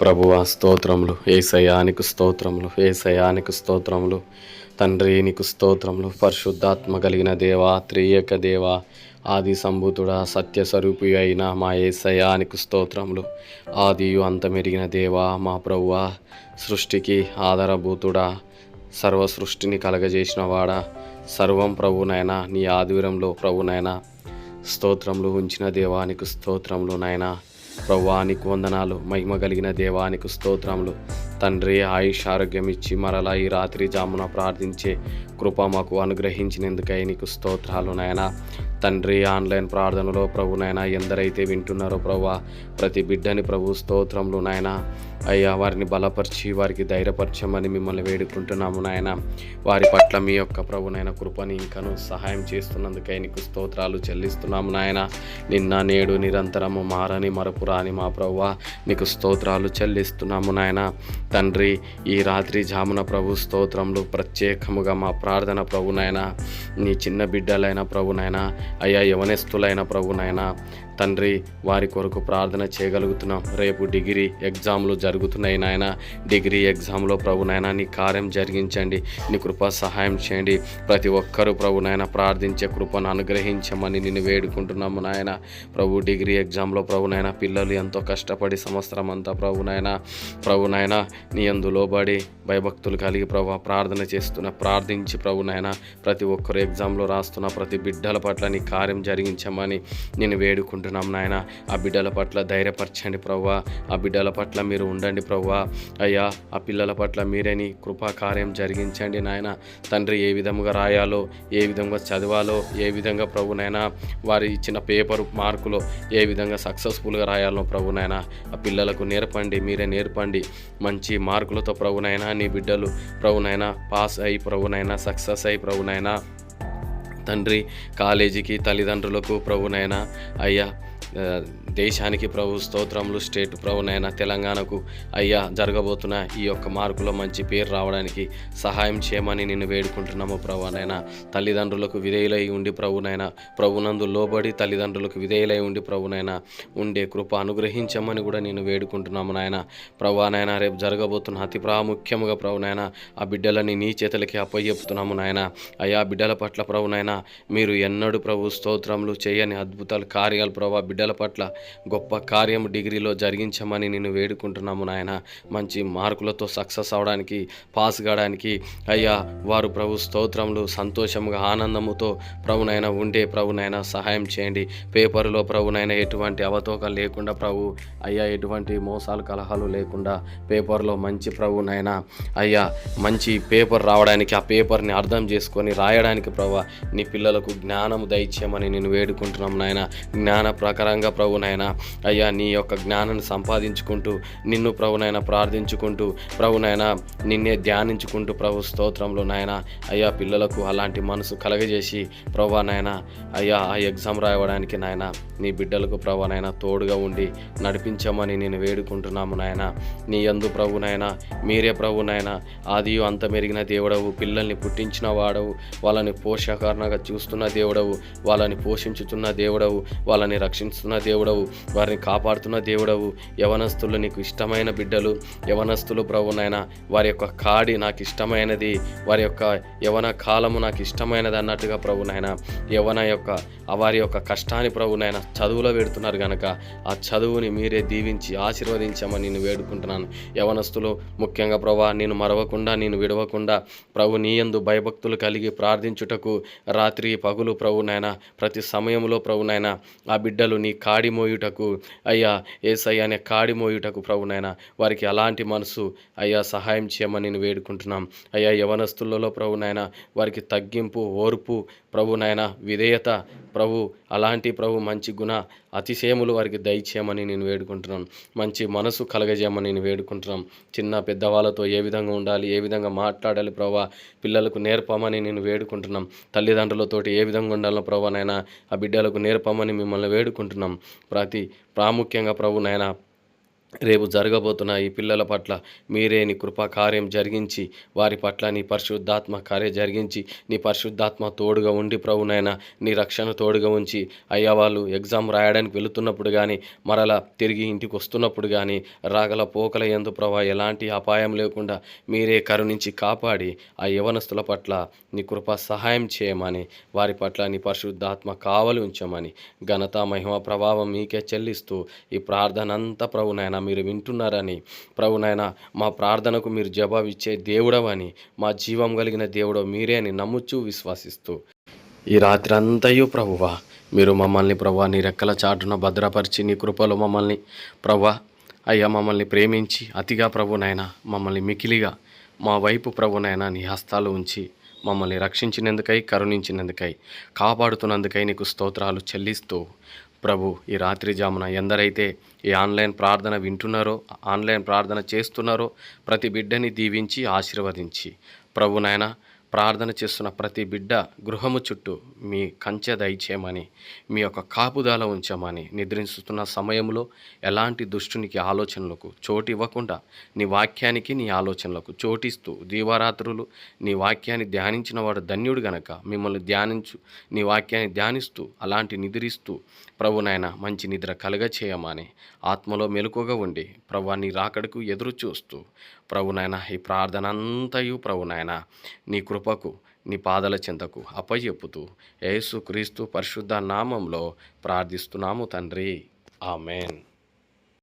ప్రభువ స్తోత్రములు. ఏసయానికి స్తోత్రములు ఏసయానికి స్తోత్రములు. తండ్రి నీకు స్తోత్రములు. పరిశుద్ధాత్మ కలిగిన దేవ త్రియక దేవ ఆది సంభూతుడా సత్యస్వరూపి అయిన మా ఏసయానికి స్తోత్రములు. ఆదియు అంతమెరిగిన దేవ మా ప్రభువ సృష్టికి ఆధారభూతుడా సర్వ సృష్టిని కలగజేసిన వాడా సర్వం ప్రభునైనా నీ ఆదివరంలో ప్రభునైనా స్తోత్రములు ఉంచిన దేవానికి స్తోత్రములు నాయనా. ప్రవ్వానికి వందనాలు. మహిమ కలిగిన దేవానికి స్తోత్రములు. తండ్రి ఆయుష్ ఆరోగ్యం ఇచ్చి మరలా ఈ రాత్రి జామున ప్రార్థించే కృప మాకు అనుగ్రహించినందుకై నీకు స్తోత్రాలు నాయన. తండ్రి ఆన్లైన్ ప్రార్థనలో ప్రభు నాయన ఎందరైతే వింటున్నారో ప్రభు ప్రతి బిడ్డని ప్రభు స్తోత్రములు నాయన. అయ్యా వారిని బలపరిచి వారికి ధైర్యపరచమని మిమ్మల్ని వేడుకుంటున్నాము నాయన. వారి పట్ల మీ యొక్క ప్రభునైన కృపని ఇంకను సహాయం చేస్తున్నందుకై నీకు స్తోత్రాలు చెల్లిస్తున్నాము నాయన. నిన్న నేడు నిరంతరము మారని మరపురాని మా ప్రభువ నీకు స్తోత్రాలు చెల్లిస్తున్నాము నాయన. తండ్రి ఈ రాత్రి జామున ప్రభు స్తోత్రంలో ప్రత్యేకముగా మా ప్రార్థన ప్రభునైనా నీ చిన్న బిడ్డలైన ప్రభునైనా అయ్యా యవనస్తులైన ప్రభునైనా తండ్రి వారి కొరకు ప్రార్థన చేయగలుగుతున్నాం. రేపు డిగ్రీ ఎగ్జామ్లు జరుగుతున్నాయి నాయన. డిగ్రీ ఎగ్జామ్లో ప్రభు నాయన నీ కార్యం జరిగించండి. నీ కృప సహాయం చేయండి. ప్రతి ఒక్కరూ ప్రభు నాయన ప్రార్థించే కృపను అనుగ్రహించమని నేను వేడుకుంటున్నాము నాయన. ప్రభు డిగ్రీ ఎగ్జామ్లో ప్రభు నాయన పిల్లలు ఎంతో కష్టపడి సంవత్సరం అంతా ప్రభు నాయన ప్రభు నాయన నీ అందు లోబడి భయభక్తులు కలిగి ప్రభు ప్రార్థన చేస్తున్న ప్రార్థించి ప్రభు నాయన ప్రతి ఒక్కరు ఎగ్జామ్లో రాస్తున్న ప్రతి బిడ్డల పట్ల నీ కార్యం జరిగించమని నేను వేడుకుంటున్నాను వేడుకుంటున్నాం నాయన. ఆ బిడ్డల పట్ల ధైర్యపరచండి ప్రవ్వా. ఆ బిడ్డల పట్ల మీరు ఉండండి ప్రవ్వా. అయ్యా ఆ పిల్లల పట్ల మీరేని కృపాకార్యం జరిగించండి నాయన. తండ్రి ఏ విధముగా రాయాలో ఏ విధంగా చదవాలో ఏ విధంగా ప్రభునైనా వారి ఇచ్చిన పేపర్ మార్కులో ఏ విధంగా సక్సెస్ఫుల్గా రాయాలో ప్రభునైనా ఆ పిల్లలకు నేర్పండి మీరే నేర్పండి. మంచి మార్కులతో ప్రభునైనా నీ బిడ్డలు ప్రభునైనా పాస్ అయి ప్రభునైనా సక్సెస్ అయి ప్రభునైనా తండ్రి కాలేజీకి తల్లిదండ్రులకు ప్రభునైనా అయ్యా దేశానికి ప్రభు స్తోత్రములు స్టేట్ ప్రభునైనా తెలంగాణకు అయ్యా జరగబోతున్న ఈ యొక్క మార్కులో మంచి పేరు రావడానికి సహాయం చేయమని నిన్ను వేడుకుంటున్నాము ప్రభునైనా తల్లిదండ్రులకు విధేయులై ఉండి ప్రభునైనా ప్రభునందు లోబడి తల్లిదండ్రులకు విధేయులై ఉండి ప్రభునైనా ఉండే కృప అనుగ్రహించమని కూడా నేను వేడుకుంటున్నాము నాయన ప్రభునైనా రేపు జరగబోతున్న అతి ప్రాముఖ్యముగా ప్రభునైనా ఆ బిడ్డలని నీ చేతులకి అప్పయ్యపుతున్నాము నాయన అయ్యా బిడ్డల పట్ల ప్రభునైనా మీరు ఎన్నడూ ప్రభు స్తోత్రములు చేయని అద్భుతాలు కార్యాలు ప్రభు బిడ్డల పట్ల గొప్ప కార్యం డిగ్రీలో జరిగించమని నేను వేడుకుంటున్నాము నాయన. మంచి మార్కులతో సక్సెస్ అవడానికి పాస్ కావడానికి అయ్యా వారు ప్రభు స్తోత్రములు సంతోషముగా ఆనందముతో ప్రభునైనా ఉండే ప్రభునైనా సహాయం చేయండి. పేపర్లో ప్రభునైనా ఎటువంటి అవతోకలు లేకుండా ప్రభు అయ్యా ఎటువంటి మోసాలు కలహాలు లేకుండా పేపర్లో మంచి ప్రభునైనా అయ్యా మంచి పేపర్ రావడానికి ఆ పేపర్ని అర్థం చేసుకొని రాయడానికి ప్రభు నీ పిల్లలకు జ్ఞానము దయచేయమని నేను వేడుకుంటున్నాం నాయన. జ్ఞాన ప్రకారంగా ప్రభునైనా అయ్యా నీ యొక్క జ్ఞానాన్ని సంపాదించుకుంటూ నిన్ను ప్రభునైనా ప్రార్థించుకుంటూ ప్రభునైనా నిన్నే ధ్యానించుకుంటూ ప్రభు స్తోత్రంలో నాయన. అయ్యా పిల్లలకు అలాంటి మనసు కలగజేసి ప్రభా నాయన అయ్యా ఆ ఎగ్జామ్ రాయడానికి నాయన నీ బిడ్డలకు ప్రభునైనా తోడుగా ఉండి నడిపించమని నేను వేడుకుంటున్నాము నాయన. నీ ఎందు ప్రభునైనా మీరే ప్రభునైనా ఆది అంత మెరిగిన దేవుడవు పిల్లల్ని పుట్టించిన వాడవు వాళ్ళని పోషకారణగా చూస్తున్న దేవుడవు వాళ్ళని పోషించుతున్న దేవుడవు వాళ్ళని రక్షిస్తున్న దేవుడవు వారిని కాపాడుతున్న దేవుడవు. యవనస్తులు నీకు ఇష్టమైన బిడ్డలు. యవనస్తులు ప్రభునైనా వారి యొక్క కాడి నాకు ఇష్టమైనది. వారి యొక్క యవన కాలము నాకు ఇష్టమైనది అన్నట్టుగా ప్రభు నాయన యవన యొక్క వారి యొక్క కష్టాన్ని ప్రభునైనా చదువులో పెడుతున్నారు కనుక ఆ చదువుని మీరే దీవించి ఆశీర్వదించమని నేను వేడుకుంటున్నాను. యవనస్తులు ముఖ్యంగా ప్రభా నేను మరవకుండా నేను విడవకుండా ప్రభు నీయందు భయభక్తులు కలిగి ప్రార్థించుటకు రాత్రి పగులు ప్రభునైనా ప్రతి సమయంలో ప్రభు నాయన ఆ బిడ్డలు నీ కాడి మోయి మోయుటకు అయ్యా ఏసయ్య అనే కాడి మోయుటకు ప్రభునైనా వారికి అలాంటి మనసు అయ్యా సహాయం చేయమని నేను వేడుకుంటున్నాం. అయ్యా యవనస్తులలో ప్రభునైనా వారికి తగ్గింపు ఓర్పు ప్రభునైనా విధేయత ప్రభు అలాంటి ప్రభు మంచి గుణ అతిశయములు వారికి దయచేయమని నేను వేడుకుంటున్నాను మంచి మనసు కలగజేయమని నేను వేడుకుంటున్నాం. చిన్న పెద్దవాళ్ళతో ఏ విధంగా ఉండాలి ఏ విధంగా మాట్లాడాలి ప్రభా పిల్లలకు నేర్పమని నేను వేడుకుంటున్నాం. తల్లిదండ్రులతోటి ఏ విధంగా ఉండాలో ప్రభా నైనా ఆ బిడ్డలకు నేర్పమని మిమ్మల్ని వేడుకుంటున్నాం. అతి ప్రాముఖ్యంగా ప్రభు నాయన రేపు జరగబోతున్న ఈ పిల్లల పట్ల మీరే నీ కృపా కార్యం జరిగించి వారి పట్ల నీ పరిశుద్ధాత్మ కార్యం జరిగించి నీ పరిశుద్ధాత్మ తోడుగా ఉండి ప్రభునైనా నీ రక్షణ తోడుగా ఉంచి అయ్యా వాళ్ళు ఎగ్జామ్ రాయడానికి వెళుతున్నప్పుడు కానీ మరలా తిరిగి ఇంటికి వస్తున్నప్పుడు కానీ రాగల పోకల ఎందు ప్రభా ఎలాంటి అపాయం లేకుండా మీరే కరుణించి కాపాడి ఆ యవనస్తుల పట్ల నీ కృప సహాయం చేయమని వారి పట్ల నీ పరిశుద్ధాత్మ కావలి ఉంచమని ఘనత మహిమ ప్రభావం మీకే చెల్లిస్తూ ఈ ప్రార్థన అంతా ప్రభునైనా మీరు వింటున్నారని. ప్రభునైనా మా ప్రార్థనకు మీరు జవాబు ఇచ్చే దేవుడవని మా జీవం కలిగిన దేవుడో మీరే అని నమ్ముచూ విశ్వాసిస్తూ. ఈ రాత్రి అంతయు ప్రభువా మీరు మమ్మల్ని ప్రభా నీ రెక్కల చాటున భద్రపరిచి నీ కృపలో మమ్మల్ని ప్రభా అయ్యా మమ్మల్ని ప్రేమించి అతిగా ప్రభునైనా మమ్మల్ని మికిలిగా మా వైపు ప్రభునైనా నీ హస్తాలు ఉంచి మమ్మల్ని రక్షించినందుకై కరుణించినందుకై కాపాడుతున్నందుకై నీకు స్తోత్రాలు చెల్లిస్తూ ప్రభు ఈ రాత్రి జామున ఎందరైతే ఈ ఆన్లైన్ ప్రార్థన వింటున్నారో ఆన్లైన్ ప్రార్థన చేస్తున్నారో ప్రతి బిడ్డని దీవించి ఆశీర్వదించి. ప్రభు నాయన ప్రార్థన చేస్తున్న ప్రతి బిడ్డ గృహము చుట్టూ మీ కంచె దయచేయమని మీ యొక్క కాపుదల ఉంచమని నిద్రిస్తున్న సమయంలో ఎలాంటి దుష్టునికి ఆలోచనలకు చోటు ఇవ్వకుండా నీ వాక్యానికి నీ ఆలోచనలకు చోటిస్తూ దీవారాత్రులు నీ వాక్యాన్ని ధ్యానించిన వాడు ధన్యుడు గనక మిమ్మల్ని ధ్యానించు నీ వాక్యాన్ని ధ్యానిస్తూ అలాంటి నిద్రిస్తూ ప్రభునైనా మంచి నిద్ర కలగ చేయమని ఆత్మలో మెలకుగా ఉండి ప్రభు నీ రాకడకు ఎదురు చూస్తూ ప్రభునైనా ఈ ప్రార్థన అంతయు ప్రభునైనా నీ కృపకు నీ పాదల చింతకు అప్పచెప్పుతూ యేసు క్రీస్తు పరిశుద్ధ నామంలో ప్రార్థిస్తున్నాము తండ్రి. ఆమెన్.